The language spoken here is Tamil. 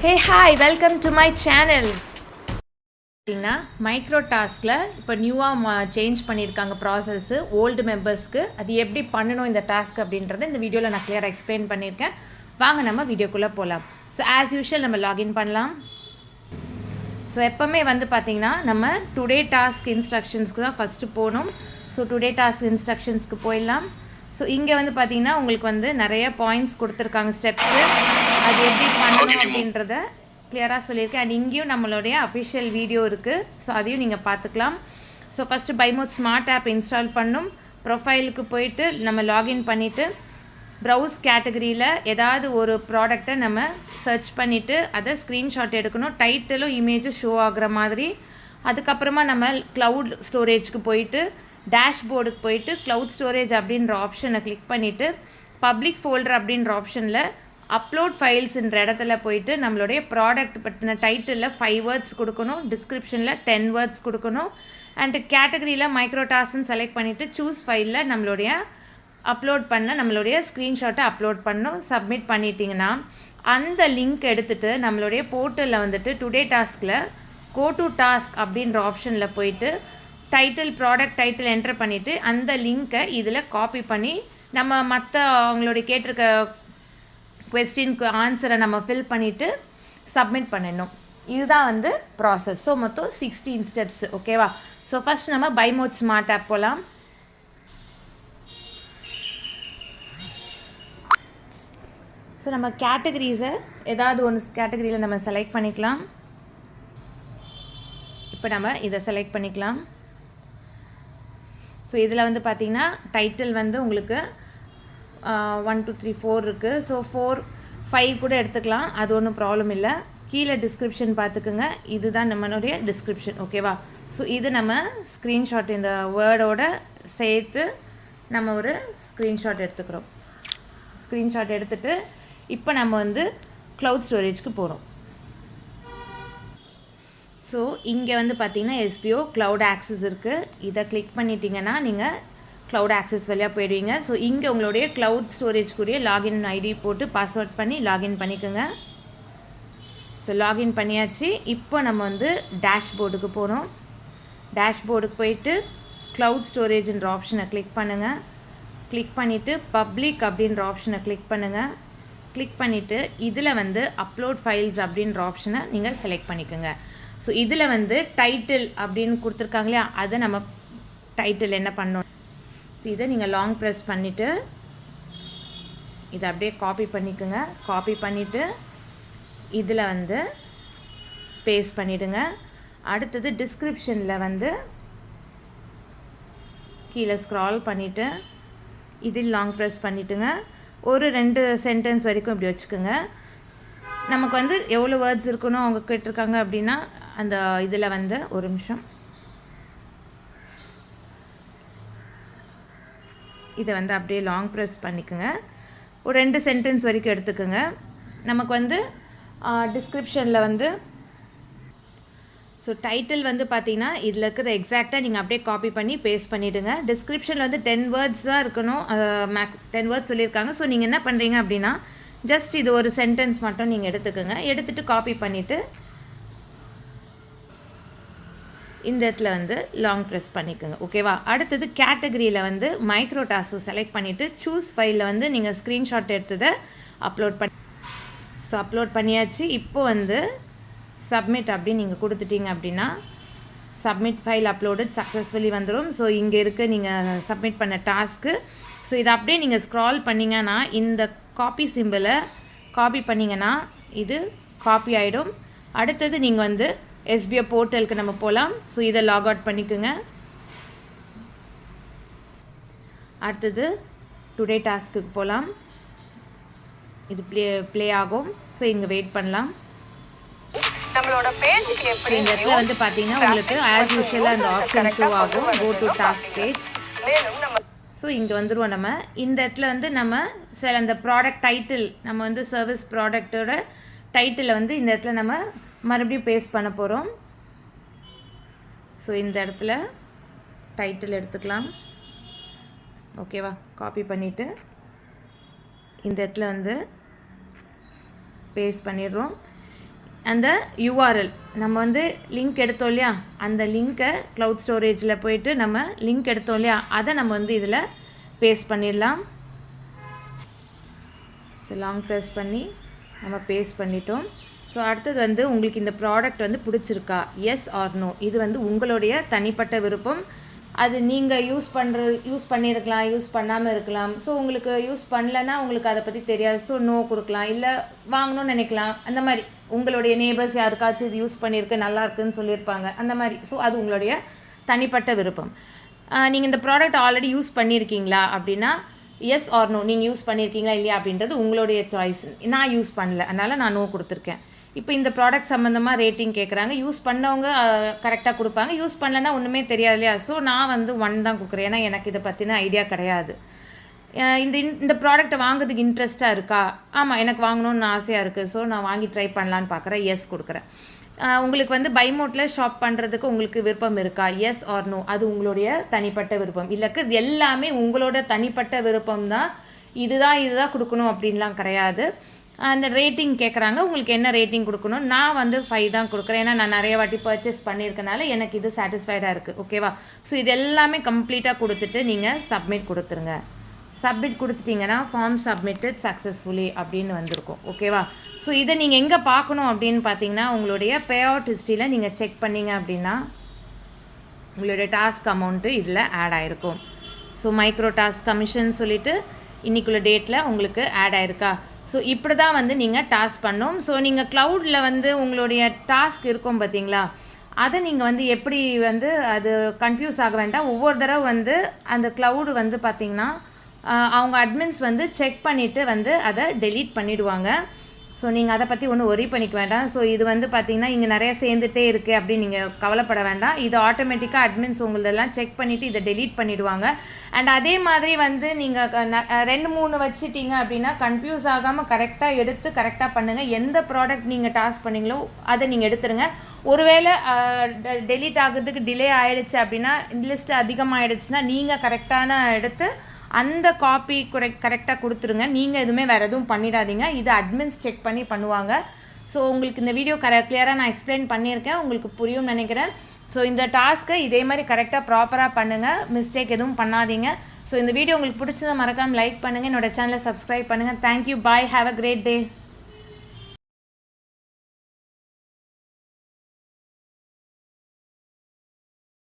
Hey hi welcome to my channel பார்த்தீங்கன்னா மைக்ரோ டாஸ்கில் இப்போ நியூவாக சேஞ்ச் பண்ணியிருக்காங்க ப்ராசஸ்ஸு ஓல்டு மெம்பர்ஸ்க்கு அது எப்படி பண்ணணும் இந்த டாஸ்க் அப்படின்றத இந்த வீடியோவில் நான் கிளியராக எக்ஸ்பிளைன் பண்ணியிருக்கேன் வாங்க நம்ம வீடியோக்குள்ளே போகலாம் ஸோ ஆஸ் யூஷுவல் நம்ம லாகின் பண்ணலாம். ஸோ எப்போவுமே வந்து பார்த்திங்கன்னா நம்ம டுடே டாஸ்க் இன்ஸ்ட்ரக்ஷன்ஸ்க்கு தான் ஃபஸ்ட்டு போகணும். ஸோ டுடே டாஸ்க் இன்ஸ்ட்ரக்ஷன்ஸ்க்கு போயிடலாம். ஸோ இங்கே வந்து பார்த்திங்கன்னா உங்களுக்கு வந்து நிறைய பாயிண்ட்ஸ் கொடுத்துருக்காங்க ஸ்டெப்ஸு அது எப்படி பண்ணணும் அப்படின்றத கிளியராக சொல்லியிருக்கேன். அண்ட் இங்கேயும் நம்மளுடைய அஃபிஷியல் வீடியோ இருக்குது ஸோ அதையும் நீங்கள் பார்த்துக்கலாம். ஸோ ஃபஸ்ட்டு பைமோட் ஸ்மார்ட் ஆப் இன்ஸ்டால் பண்ணும். ப்ரொஃபைலுக்கு போயிட்டு நம்ம லாகின் பண்ணிவிட்டு ப்ரௌஸ் கேட்டகரியில் ஏதாவது ஒரு ப்ராடக்டை நம்ம சர்ச் பண்ணிவிட்டு அதை ஸ்க்ரீன்ஷாட் எடுக்கணும். டைட்டிலும் இமேஜும் ஷோ ஆகுற மாதிரி. அதுக்கப்புறமா நம்ம க்ளவுட் ஸ்டோரேஜ்க்கு போயிட்டு டேஷ்போர்டுக்கு போயிட்டு க்ளவுட் ஸ்டோரேஜ் அப்படின்ற ஆப்ஷனை கிளிக் பண்ணிவிட்டு பப்ளிக் ஃபோல்டர் அப்படின்ற ஆப்ஷனில் அப்லோட் ஃபைல்ஸுன்ற இடத்துல போயிட்டு நம்மளுடைய ப்ராடக்ட் பற்றின டைட்டிலில் ஃபைவ் வேர்ட்ஸ் கொடுக்கணும் டிஸ்கிரிப்ஷனில் டென் வேர்ட்ஸ் கொடுக்கணும் அண்டு கேட்டகரியில் மைக்ரோடாஸ்ன்னு செலக்ட் பண்ணிவிட்டு சூஸ் ஃபைலில் நம்மளுடைய அப்லோட் பண்ண நம்மளுடைய ஸ்க்ரீன்ஷாட்டை அப்லோட் பண்ணணும் சப்மிட் பண்ணிட்டீங்கன்னா அந்த லிங்க் எடுத்துகிட்டு நம்மளுடைய போர்ட்டலில் வந்துட்டு டுடே டாஸ்கில் கோ டு டாஸ்க் அப்படின்ற ஆப்ஷனில் போயிட்டு டைட்டில் ப்ராடக்ட் டைட்டில் என்டர் பண்ணிவிட்டு அந்த லிங்க்கை இதில் காப்பி பண்ணி நம்ம மற்ற அவங்களுடைய கேட்டிருக்க கொஸ்டினுக்கு ஆன்சரை நம்ம ஃபில் பண்ணிவிட்டு சப்மிட் பண்ணணும். இதுதான் வந்து ப்ராசஸ் ஸோ மொத்தம் சிக்ஸ்டீன் ஸ்டெப்ஸ் ஓகேவா ஸோ ஃபஸ்ட் நம்ம பைமோட் ஸ்மார்ட் ஆப் போகலாம் ஸோ நம்ம கேட்டகரிஸை ஏதாவது ஒன்று கேட்டகரியில் நம்ம செலக்ட் பண்ணிக்கலாம். இப்போ நம்ம இதை செலக்ட் பண்ணிக்கலாம். ஸோ இதில் வந்து பார்த்திங்கன்னா டைட்டில் வந்து உங்களுக்கு ஒன் டூ த்ரீ ஃபோர் இருக்குது ஸோ ஃபோர் ஃபைவ் கூட எடுத்துக்கலாம். அது ஒன்றும் ப்ராப்ளம் இல்லை. கீழே டிஸ்கிரிப்ஷன் பார்த்துக்குங்க. இதுதான் நம்மளுடைய டிஸ்கிரிப்ஷன் ஓகேவா ஸோ இது நம்ம ஸ்க்ரீன்ஷாட் இந்த வேர்டோட சேர்த்து நம்ம ஒரு ஸ்க்ரீன்ஷாட் எடுத்துக்கிறோம். ஸ்க்ரீன்ஷாட் எடுத்துகிட்டு இப்போ நம்ம வந்து க்ளவுட் ஸ்டோரேஜ்க்கு போகிறோம் ஸோ இங்கே வந்து பார்த்தீங்கன்னா எஸ்பிஓ க்ளவுட் ஆக்சஸ் இருக்குது இதை கிளிக் பண்ணிட்டீங்கன்னா நீங்கள் க்ளவுட் ஆக்சஸ் வழியாக போயிடுவீங்க. ஸோ இங்கே உங்களுடைய க்ளவுட் ஸ்டோரேஜ்க்குரிய லாகின் ஐடி போட்டு பாஸ்வேர்ட் பண்ணி லாகின் பண்ணிக்கோங்க. ஸோ லாகின் பண்ணியாச்சு. இப்போ நம்ம வந்து டேஷ்போர்டுக்கு போகிறோம் டேஷ்போர்டுக்கு போயிட்டு க்ளவுட் ஸ்டோரேஜ்ன்ற ஆப்ஷனை கிளிக் பண்ணுங்கள் கிளிக் பண்ணிவிட்டு பப்ளிக் அப்படின்ற ஆப்ஷனை கிளிக் பண்ணுங்கள் கிளிக் பண்ணிவிட்டு இதில் வந்து அப்லோட் ஃபைல்ஸ் அப்படின்ற ஆப்ஷனை நீங்கள் செலக்ட் பண்ணிக்கோங்க. ஸோ இதில் வந்து டைட்டில் அப்படின்னு கொடுத்துருக்காங்க இல்லையா? அதை நம்ம டைட்டில் என்ன பண்ணணும்? இதை நீங்கள் லாங் ப்ரெஸ் பண்ணிவிட்டு இதை அப்படியே காப்பி பண்ணிக்கோங்க. காப்பி பண்ணிவிட்டு இதில் வந்து பேஸ்ட் பண்ணிவிடுங்க அடுத்தது டிஸ்கிரிப்ஷனில் வந்து கீழே ஸ்க்ரால் பண்ணிவிட்டு இதில் லாங் ப்ரெஸ் பண்ணிவிட்டுங்க ஒரு ரெண்டு சென்டென்ஸ் வரைக்கும் இப்படி வச்சுக்கோங்க. நமக்கு வந்து எவ்வளோ வேர்ட்ஸ் இருக்கணும் அவங்க கேட்டிருக்காங்க அப்படின்னா அந்த இதில் வந்து ஒரு நிமிஷம். இதை வந்து அப்படியே லாங் ப்ரெஸ் பண்ணிக்கோங்க. ஒரு ரெண்டு சென்டென்ஸ் வரைக்கும் எடுத்துக்கோங்க. நமக்கு வந்து டிஸ்கிரிப்ஷனில் வந்து ஸோ டைட்டில் வந்து பார்த்தீங்கன்னா இதில் இருக்கிற எக்ஸாக்டாக நீங்கள் அப்படியே காப்பி பண்ணி பேஸ்ட் பண்ணிவிடுங்க டிஸ்கிரிப்ஷனில் வந்து டென் வேர்ட்ஸ் தான் இருக்கணும். மேக் டென் வேர்ட்ஸ் சொல்லியிருக்காங்க. ஸோ நீங்கள் என்ன பண்ணுறீங்க அப்படின்னா ஜஸ்ட் இது ஒரு சென்டென்ஸ் மட்டும் நீங்கள் எடுத்துக்கோங்க. எடுத்துகிட்டு காப்பி பண்ணிவிட்டு இந்த இடத்துல வந்து லாங் ப்ரெஸ் பண்ணிக்கோங்க. ஓகேவா அடுத்தது கேட்டகரியில் வந்து மைக்ரோ டாஸ்க்கு செலக்ட் பண்ணிவிட்டு சூஸ் ஃபைலில் வந்து நீங்கள் ஸ்க்ரீன்ஷாட் எடுத்ததை அப்லோட் பண்ணி ஸோ அப்லோட் பண்ணியாச்சு. இப்போ வந்து சப்மிட் அப்படின்னு நீங்கள் கொடுத்துட்டீங்க அப்படின்னா சப்மிட் ஃபைல் அப்லோடட் சக்ஸஸ்ஃபுல்லி வந்துடும் ஸோ இங்கே இருக்க நீங்கள் சப்மிட் பண்ண டாஸ்க்கு ஸோ இதை அப்படியே நீங்கள் ஸ்க்ரால் பண்ணிங்கன்னா இந்த காப்பி சிம்பிளை காப்பி பண்ணிங்கன்னா இது காப்பி ஆகிடும் அடுத்தது நீங்கள் வந்து எஸ்பிஐ போர்ட்டலுக்கு நம்ம போகலாம் ஸோ இதை லாக் அவுட் பண்ணிக்கோங்க. அடுத்தது டுடே டாஸ்க்குக்கு போகலாம் இது ப்ளே ப்ளே ஆகும். ஸோ இங்கே வெயிட் பண்ணலாம். நம்மளோட பேஜுக்கு எப்படி இந்த இடத்துல வந்து பார்த்தீங்கன்னா உங்களுக்கு ஆஸ் யூஷுவலாக அந்த ஆப்ஷன் ஷோ ஆகும். Go to task page so இங்கே வந்துருவோம் நம்ம. இந்த இடத்துல வந்து நம்ம சில அந்த ப்ராடக்ட் டைட்டில் நம்ம வந்து சர்வீஸ் ப்ராடக்ட்டோட டைட்டிலை வந்து இந்த இடத்துல நம்ம மறுபடியும் பேஸ்ட் பண்ண போகிறோம் ஸோ இந்த இடத்துல டைட்டில் எடுத்துக்கலாம். ஓகேவா காப்பி பண்ணிவிட்டு இந்த இடத்துல வந்து பேஸ்ட் பண்ணிடுறோம். அந்த யூஆர்எல் நம்ம வந்து லிங்க் எடுத்தோம் இல்லையா? அந்த லிங்க்கை க்ளவுட் ஸ்டோரேஜில் போயிட்டு நம்ம லிங்க் எடுத்தோம் இல்லையா? அதை நம்ம வந்து இதில் பேஸ்ட் பண்ணிடலாம். ஸோ லாங் ப்ரெஸ் பண்ணி நம்ம பேஸ்ட் பண்ணிட்டோம். ஸோ அடுத்தது வந்து உங்களுக்கு இந்த ப்ராடக்ட் வந்து பிடிச்சிருக்கா? எஸ் ஆர் நோ இது வந்து உங்களுடைய தனிப்பட்ட விருப்பம். அது நீங்கள் யூஸ் பண்ணுற யூஸ் பண்ணியிருக்கலாம் யூஸ் பண்ணாமல் இருக்கலாம். ஸோ உங்களுக்கு யூஸ் பண்ணலன்னா உங்களுக்கு அதை பற்றி தெரியாது. ஸோ நோ கொடுக்கலாம். இல்லை வாங்கணும்னு நினைக்கலாம். அந்த மாதிரி. உங்களுடைய நேபர்ஸ் யாருக்காச்சும் இது யூஸ் பண்ணியிருக்கு நல்லா இருக்குன்னு சொல்லியிருப்பாங்க. அந்த மாதிரி. ஸோ அது உங்களுடைய தனிப்பட்ட விருப்பம். நீங்கள் இந்த ப்ராடக்ட் ஆல்ரெடி யூஸ் பண்ணியிருக்கீங்களா அப்படின்னா எஸ் ஆர் நோ நீங்கள் யூஸ் பண்ணியிருக்கீங்களா இல்லையா அப்படின்றது உங்களுடைய சாய்ஸ் நான் யூஸ் பண்ணல. அதனால் நான் நோ கொடுத்துருக்கேன். இப்போ இந்த ப்ராடக்ட் சம்மந்தமாக ரேட்டிங் கேட்குறாங்க யூஸ் பண்ணவங்க கரெக்டாக கொடுப்பாங்க. யூஸ் பண்ணலன்னா ஒன்றுமே தெரியாது இல்லையா? ஸோ நான் வந்து ஒன் தான் கொடுக்குறேன். ஏன்னா எனக்கு இதை பற்றின ஐடியா கிடையாது. இந்த இந்த ப்ராடக்ட்டை வாங்குறதுக்கு இன்ட்ரெஸ்ட்டாக இருக்கா? ஆமாம் எனக்கு வாங்கணும்னு ஆசையாக இருக்குது ஸோ நான் வாங்கி ட்ரை பண்ணலான்னு பார்க்குறேன் எஸ் கொடுக்குறேன். உங்களுக்கு வந்து பைமோட்டில் ஷாப் பண்ணுறதுக்கு உங்களுக்கு விருப்பம் இருக்கா? எஸ் ஆர் நோ அது உங்களுடைய தனிப்பட்ட விருப்பம். இல்லைக்கு இது எல்லாமே உங்களோட தனிப்பட்ட விருப்பம் தான். இதுதான் இதுதான் கொடுக்கணும் அப்படின்லாம் கிடையாது. அந்த ரேட்டிங் கேட்குறாங்க உங்களுக்கு என்ன ரேட்டிங் கொடுக்கணும்? நான் வந்து ஃபைவ் தான் கொடுக்குறேன். ஏன்னா நான் நிறைய வாட்டி பர்ச்சேஸ் பண்ணியிருக்கனால எனக்கு இது சாட்டிஸ்ஃபைடாக இருக்குது ஓகேவா ஸோ இது எல்லாமே கம்ப்ளீட்டாக கொடுத்துட்டு நீங்கள் சப்மிட் கொடுத்துருங்க. சப்மிட் கொடுத்துட்டிங்கன்னா ஃபார்ம் சப்மிட்டட் சக்ஸஸ்ஃபுல்லி அப்படின்னு வந்திருக்கும். ஓகேவா ஸோ இதை நீங்கள் எங்கே பார்க்கணும் அப்படின்னு பார்த்தீங்கன்னா உங்களுடைய பே அவுட் ஹிஸ்ட்ரியில் நீங்கள் செக் பண்ணீங்க அப்படின்னா உங்களுடைய டாஸ்க் அமௌண்ட்டு இதில் ஆட் ஆகிருக்கும் ஸோ மைக்ரோ டாஸ்க் கமிஷன் சொல்லிவிட்டு இன்றைக்குள்ள டேட்டில் உங்களுக்கு ஆட் ஆயிருக்கா? ஸோ இப்படி தான் வந்து நீங்கள் டாஸ்க் பண்ணும். ஸோ நீங்கள் க்ளவுடில் வந்து உங்களுடைய டாஸ்க் இருக்கும் பார்த்தீங்களா அதை நீங்கள் வந்து எப்படி வந்து அது கன்ஃபியூஸ் ஆக வேண்டாம். ஒவ்வொரு தடவை வந்து அந்த க்ளவுடு வந்து பார்த்தீங்கன்னா அவங்க அட்மின்ஸ் வந்து செக் பண்ணிவிட்டு வந்து அதை டெலீட் பண்ணிவிடுவாங்க ஸோ நீங்கள் அதை பற்றி ஒன்றும் ஒரி பண்ணிக்க வேண்டாம். ஸோ இது வந்து பார்த்தீங்கன்னா இங்கே நிறைய சேர்ந்துட்டே இருக்குது அப்படின்னு நீங்கள் கவலைப்பட வேண்டாம். இது ஆட்டோமேட்டிக்காக அட்மின்ஸ் உங்களதெல்லாம் செக் பண்ணிவிட்டு இதை டெலீட் பண்ணிவிடுவாங்க அண்ட் அதே மாதிரி வந்து நீங்கள் ரெண்டு மூணு வச்சுட்டீங்க அப்படின்னா கன்ஃபியூஸ் ஆகாமல் கரெக்டாக எடுத்து கரெக்டாக பண்ணுங்கள் எந்த ப்ராடக்ட் நீங்கள் டாஸ்க் பண்ணீங்களோ அதை நீங்கள் எடுத்துருங்க. ஒருவேளை டெலீட் ஆகிறதுக்கு டிலே ஆகிடுச்சு அப்படின்னா லிஸ்ட் அதிகமாகிடுச்சுன்னா நீங்கள் கரெக்டான எடுத்து அந்த காப்பி கரெக்ட் கரெக்டாக கொடுத்துருங்க. நீங்கள் எதுவுமே வேறு எதுவும் பண்ணிடாதீங்க. இது அட்மின்ஸ் செக் பண்ணி பண்ணுவாங்க. ஸோ உங்களுக்கு இந்த வீடியோ கரெ கிளியராக நான் எக்ஸ்பிளைன் பண்ணியிருக்கேன். உங்களுக்கு புரியும்னு நினைக்கிறேன். ஸோ இந்த டாஸ்க்கை இதே மாதிரி கரெக்டாக ப்ராப்பராக பண்ணுங்கள் மிஸ்டேக் எதுவும் பண்ணாதீங்க. ஸோ இந்த வீடியோ உங்களுக்கு பிடிச்சதை மறக்காமல் லைக் பண்ணுங்கள் என்னோட சேனலை சப்ஸ்கிரைப் பண்ணுங்கள் thank you bye have a great day